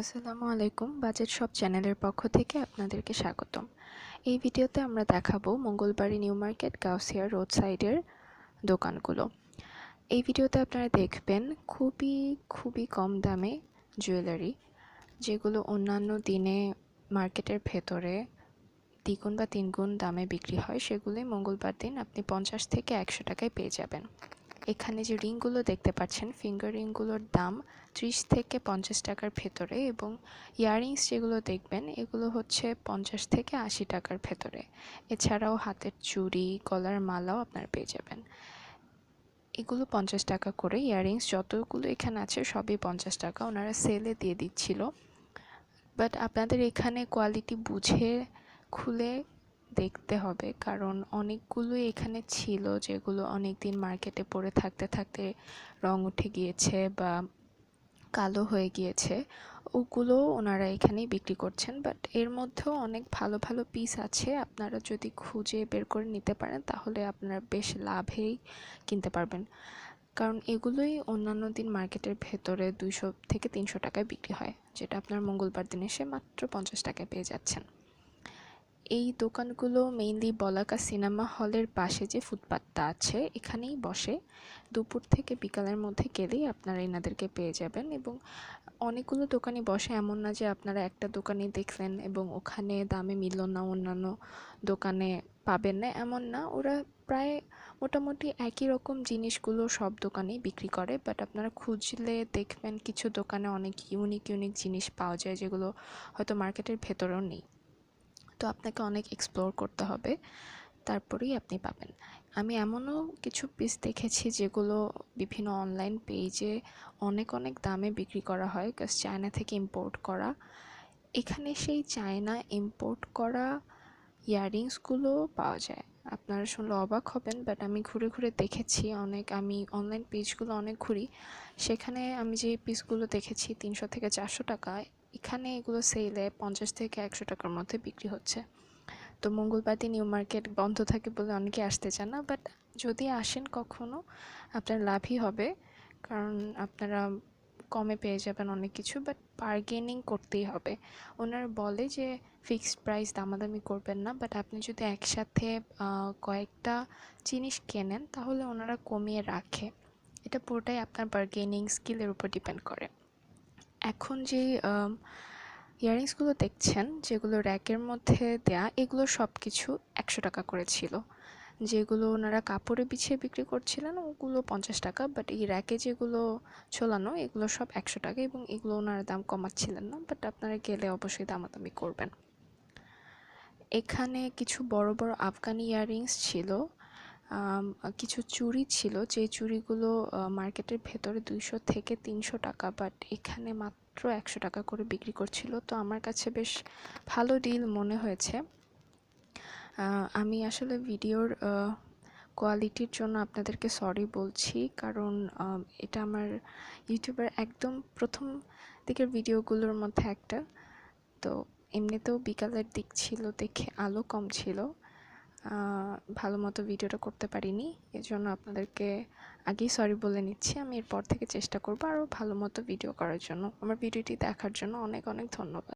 আসসালামু আলাইকুম। Budget shop চ্যানেলের পক্ষ থেকে আপনাদেরকে স্বাগতম। এই ভিডিওতে আমরা দেখাবো Mangalbari new market Gausia road সাইডের দোকানগুলো। এই ভিডিওতে আপনারা দেখবেন খুবই খুবই কম দামে জুয়েলারি, যেগুলো অন্যান্য দিনে মার্কেটের ভেতরে দ্বিগুণ বা তিনগুণ দামে বিক্রি হয়। সেগুলোই মঙ্গলবার দিন আপনি পঞ্চাশ থেকে একশো টাকায় পেয়ে যাবেন। এখানে যে রিংগুলো দেখতে পাচ্ছেন ফিঙ্গার রিংগুলোর দাম ত্রিশ থেকে পঞ্চাশ টাকার ভেতরে এবং ইয়াররিংস যেগুলো দেখবেন, এগুলো হচ্ছে পঞ্চাশ থেকে আশি টাকার ভেতরে। এছাড়াও হাতের চুড়ি, গলার মালাও আপনারা পেয়ে যাবেন। এগুলো পঞ্চাশ টাকা করে ইয়াররিংস যতগুলো এখানে আছে সবই পঞ্চাশ টাকা ওনারা সেলে দিয়ে দিচ্ছিল। বাট আপনাদের এখানে কোয়ালিটি বুঝে খুলে দেখতে হবে। কারণ অনেকগুলোই এখানে ছিল যেগুলো অনেক দিন মার্কেটে পড়ে থাকতে থাকতে রং উঠে গিয়েছে বা কালো হয়ে গিয়েছে। ওগুলো ওনারা এখানেই বিক্রি করছেন। বাট এর মধ্যেও অনেক ভালো ভালো পিস আছে। আপনারা যদি খুঁজে বের করে নিতে পারেন, তাহলে আপনারা বেশ লাভেই কিনতে পারবেন। কারণ এগুলোই অন্যান্য দিন মার্কেটের ভেতরে দুইশো থেকে তিনশো টাকায় বিক্রি হয়, যেটা আপনার মঙ্গলবার দিন এসে মাত্র পঞ্চাশ টাকায় পেয়ে যাচ্ছেন। এই দোকানগুলো মেইনলি বলাকা সিনেমা হলের পাশে যে ফুটপাতটা আছে, এখানেই বসে। দুপুর থেকে বিকালের মধ্যে গেলেই আপনারা এনাদেরকে পেয়ে যাবেন এবং অনেকগুলো দোকানে বসে এমন না যে আপনারা একটা দোকানেই দেখলেন এবং ওখানে দামে মিলল না, অন্যান্য দোকানে পাবেন না, এমন না। ওরা প্রায় মোটামুটি একই রকম জিনিসগুলো সব দোকানেই বিক্রি করে বাট আপনারা খুঁজলে দেখবেন কিছু দোকানে অনেক ইউনিক ইউনিক জিনিস পাওয়া যায় যেগুলো হয়তো মার্কেটের ভেতরেও নেই। তো আপনাকে অনেক এক্সপ্লোর করতে হবে। তারপরেই আপনি পাবেন। আমি এমনও কিছু পিস দেখেছি যেগুলো বিভিন্ন অনলাইন পেজে অনেক অনেক দামে বিক্রি করা হয় কাজ চায়না থেকে ইম্পোর্ট করা। এখানে সেই চায়না ইম্পোর্ট করা ইয়াররিংসগুলো পাওয়া যায়। আপনারা শুনলে অবাক হবেন বাট আমি ঘুরে ঘুরে দেখেছি অনেক। আমি অনলাইন পেজগুলো অনেক ঘুরি। সেখানে আমি যে পিসগুলো দেখেছি, তিনশো থেকে চারশো টাকায় এখানে এগুলো সেলে পঞ্চাশ থেকে একশো টাকার মধ্যে বিক্রি হচ্ছে। তো মঙ্গলবার দিন নিউ মার্কেট বন্ধ থাকে বলে অনেকে আসতে চান না বাট যদি আসেন কখনো আপনার লাভই হবে। কারণ আপনারা কমে পেয়ে যাবেন অনেক কিছু বাট বার্গেনিং করতেই হবে। ওনার বলে যে ফিক্সড প্রাইস দামাদামি করবেন না বাট আপনি যদি একসাথে কয়েকটা জিনিস কেনেন, তাহলে ওনারা কমিয়ে রাখে। এটা পুরোটাই আপনার বার্গেনিং স্কিলের উপর ডিপেন্ড করে। এখন যে ইয়াররিংসগুলো দেখছেন, যেগুলো র্যাকের মধ্যে দেয়া, এগুলো সব কিছু একশো টাকা করে ছিল। যেগুলো ওনারা কাপড়ে বিছিয়ে বিক্রি করছিলেন, ওগুলো পঞ্চাশ টাকা বাট এই র্যাকে যেগুলো ঝোলানো এগুলো সব একশো টাকা এবং এগুলো ওনারা দাম কমাচ্ছিলেন না বাট আপনারা গেলে অবশ্যই দামাদামি করবেন। এখানে কিছু বড় বড় আফগানি ইয়াররিংস ছিল। কিছু চুড়ি ছিল। যে চুড়িগুলো মার্কেটের ভেতরে দুইশো থেকে তিনশো টাকা বাট এখানে মাত্র একশো টাকা করে বিক্রি করছিল। তো আমার কাছে বেশ ভালো ডিল মনে হয়েছে। আমি আসলে ভিডিওর কোয়ালিটির জন্য আপনাদেরকে সরি বলছি, কারণ এটা আমার ইউটিউবের একদম প্রথম দিকের ভিডিওগুলোর মধ্যে একটা। তো এমনিতেও বিকালের দিক ছিল দেখে আলো কম ছিল। ভালো মতো ভিডিওটা করতে পারিনি। এজন্য আপনাদেরকে আগেই সরি বলে নিচ্ছি। আমি এরপর থেকে চেষ্টা করব আরও ভালো মতো ভিডিও করার জন্য। আমার ভিডিওটি দেখার জন্য অনেক অনেক ধন্যবাদ।